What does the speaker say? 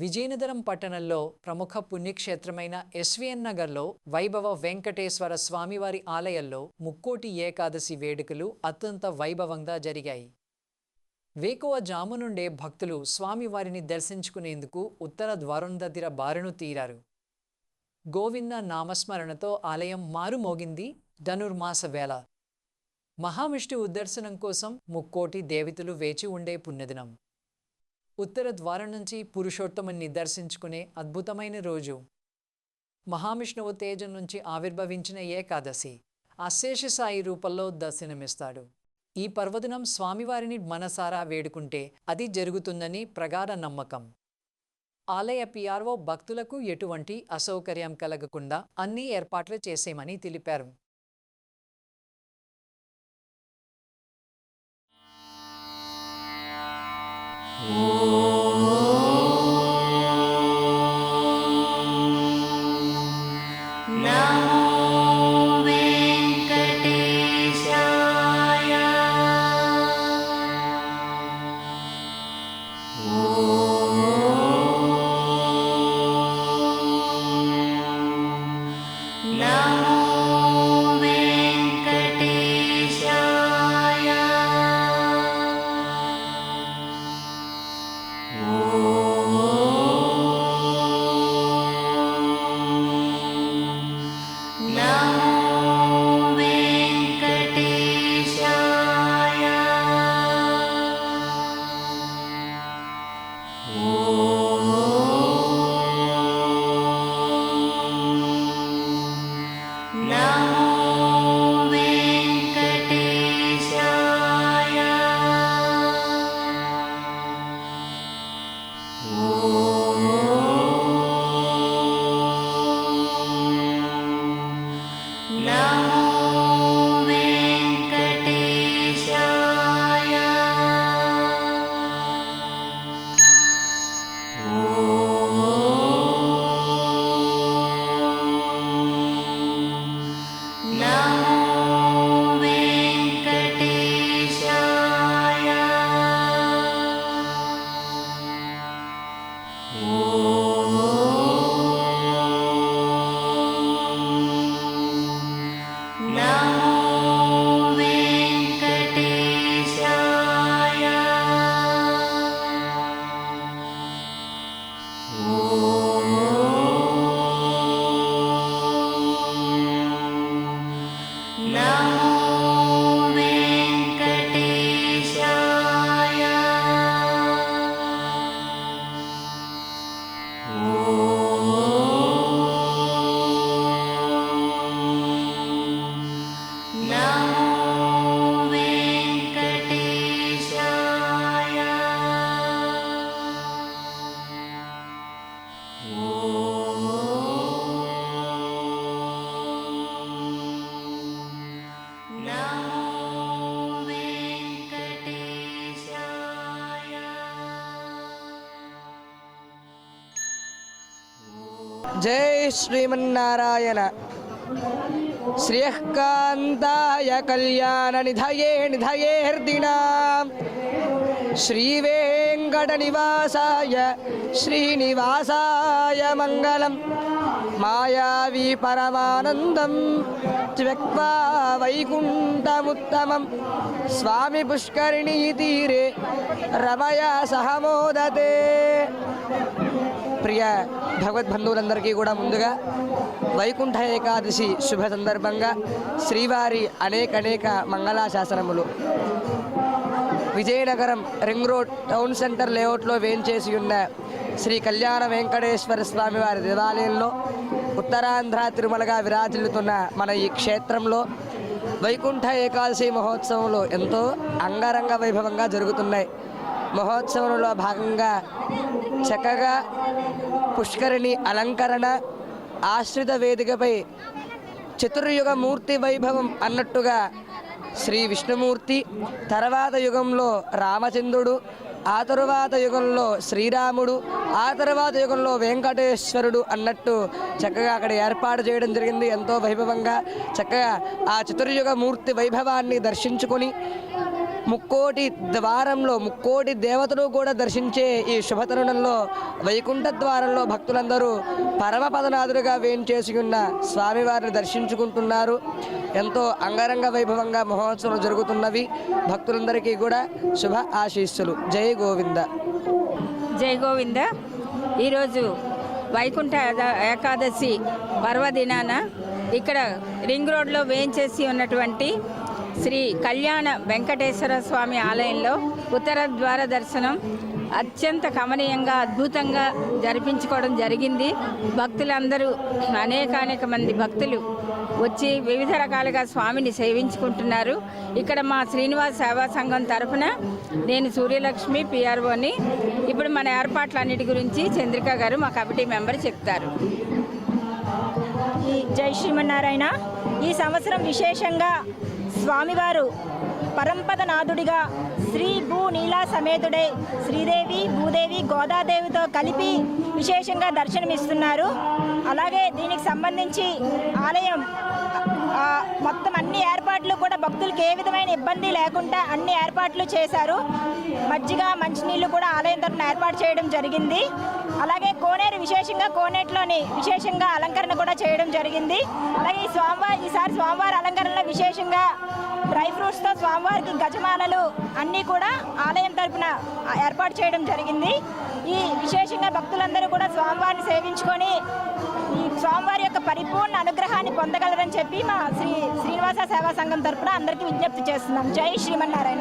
విజయనగరం పట్టణంలో ప్రముఖ పుణ్యక్షేత్రమైన ఎస్విఎన్ నగర్లో వైభవ వెంకటేశ్వర స్వామివారి ఆలయంలో ముక్కోటి ఏకాదశి వేడుకలు అత్యంత వైభవంగా జరిగాయి. వేకువ జాము నుండే భక్తులు స్వామివారిని దర్శించుకునేందుకు ఉత్తర ద్వారం దగ్గర బారును తీరారు. గోవింద నామస్మరణతో ఆలయం మారుమోగింది ధనుర్మాస వేళ. మహావిష్ణు ఉద్దర్శనం కోసం ముక్కోటి దేవతలు వేచి ఉండే పుణ్యదినం. ఉత్తర ద్వారం నుంచి పురుషోత్తముని దర్శించుకునే అద్భుతమైన రోజు. మహావిష్ణువు తేజం నుంచి ఆవిర్భవించిన ఏకాదశి అశేష సాయి రూపంలో దర్శనమిస్తాడు. ఈ పర్వదినం స్వామివారిని మనసారా వేడుకుంటే అది జరుగుతుందని ప్రగాఢ నమ్మకం. ఆలయ పిఆర్ఓ భక్తులకు ఎటువంటి అసౌకర్యం కలగకుండా అన్ని ఏర్పాట్లు చేసేమని తెలిపారు. Oh. ஜெய் ஸ்ரீமன்னாராயண ஸ்ரீயகாந்தாய கல்யாண நிதயே நிதயேர்தினாம் ஸ்ரீவேங்கடநிவாசாய ஸ்ரீனிவாசாய மங்களம் மாயாவி பரமானந்தம் त्वक्त्वा वैकुण्ठमुत्तमं स्वामिपुष्करिणी तीरे रमया सह मोदते। ప్రియ భగవద్బంధువులందరికీ కూడా ముందుగా వైకుంఠ ఏకాదశి శుభ సందర్భంగా శ్రీవారి అనేక అనేక మంగళాశాసనములు. Vizianagaram ring road town centre లేఅవుట్లో వేంచేసి ఉన్న శ్రీ కళ్యాణ వెంకటేశ్వర స్వామి వారి దేవాలయంలో ఉత్తరాంధ్ర తిరుమలగా విరాజిల్లుతున్న మన ఈ క్షేత్రంలో వైకుంఠ ఏకాదశి మహోత్సవంలో ఎంతో అంగరంగ వైభవంగా జరుగుతున్నాయి. మహోత్సవంలో భాగంగా చక్కగా పుష్కరిణి అలంకరణ ఆశ్రిత వేదికపై చతుర్యుగ మూర్తి వైభవం అన్నట్టుగా శ్రీ విష్ణుమూర్తి తర్వాత యుగంలో రామచంద్రుడు ఆ తరువాత యుగంలో శ్రీరాముడు ఆ తర్వాత యుగంలో వెంకటేశ్వరుడు అన్నట్టు చక్కగా అక్కడ ఏర్పాటు చేయడం జరిగింది. ఎంతో వైభవంగా చక్కగా ఆ చతుర్యుగ మూర్తి వైభవాన్ని దర్శించుకొని ముక్కోటి ద్వారంలో ముక్కోటి దేవతలు కూడా దర్శించే ఈ శుభతరుణంలో వైకుంఠ ద్వారంలో భక్తులందరూ పరమపదనాథుడిగా వేంచేసి ఉన్న స్వామివారిని దర్శించుకుంటున్నారు. ఎంతో అంగరంగ వైభవంగా మహోత్సవం జరుగుతున్నవి. భక్తులందరికీ కూడా శుభ ఆశీస్సులు. జై గోవింద. జై గోవింద. ఈరోజు వైకుంఠ ఏకాదశి పర్వదినాన ఇక్కడ రింగ్ రోడ్లో వేయించేసి ఉన్నటువంటి శ్రీ కళ్యాణ వెంకటేశ్వర స్వామి ఆలయంలో ఉత్తర ద్వార దర్శనం అత్యంత కమనీయంగా అద్భుతంగా జరిపించుకోవడం జరిగింది. భక్తులందరూ అనేకానేక మంది భక్తులు వచ్చి వివిధ రకాలుగా స్వామిని సేవించుకుంటున్నారు. ఇక్కడ మా శ్రీనివాస్ సేవా సంఘం తరఫున నేను సూర్యలక్ష్మి పిఆర్ఓని ఇప్పుడు మన ఏర్పాట్లన్నిటి గురించి చంద్రిక గారు మా కమిటీ మెంబర్ చెప్తారు. జై శ్రీమన్నారాయణ. ఈ సంవత్సరం విశేషంగా స్వామివారు. పరంపదనాథుడిగా శ్రీ భూ నీలా సమేతుడై శ్రీదేవి భూదేవి గోదాదేవితో కలిపి విశేషంగా దర్శనమిస్తున్నారు. అలాగే దీనికి సంబంధించి ఆలయం మొత్తం అన్ని ఏర్పాట్లు కూడా భక్తులకు ఏ విధమైన ఇబ్బంది లేకుండా అన్ని ఏర్పాట్లు చేశారు. మజ్జిగ మంచినీళ్ళు కూడా ఆలయం తరఫున ఏర్పాటు చేయడం జరిగింది. అలాగే కోనేరు విశేషంగా కోనేటిలోని విశేషంగా అలంకరణ కూడా చేయడం జరిగింది. అలాగే ఈ స్వామివారి ఈసారి స్వామివారి అలంకరణలో విశేషంగా డ్రై ఫ్రూట్స్తో స్వామివారికి గజమాలలు అన్నీ కూడా ఆలయం తరపున ఏర్పాటు చేయడం జరిగింది. ఈ విశేషంగా భక్తులందరూ కూడా స్వామివారిని సేవించుకొని ఈ స్వామివారి యొక్క పరిపూర్ణ అనుగ్రహాన్ని పొందగలరని చెప్పి మా శ్రీ శ్రీనివాస సేవా సంఘం తరపున అందరికీ విజ్ఞప్తి చేస్తున్నాం. జై శ్రీమన్నారాయణ.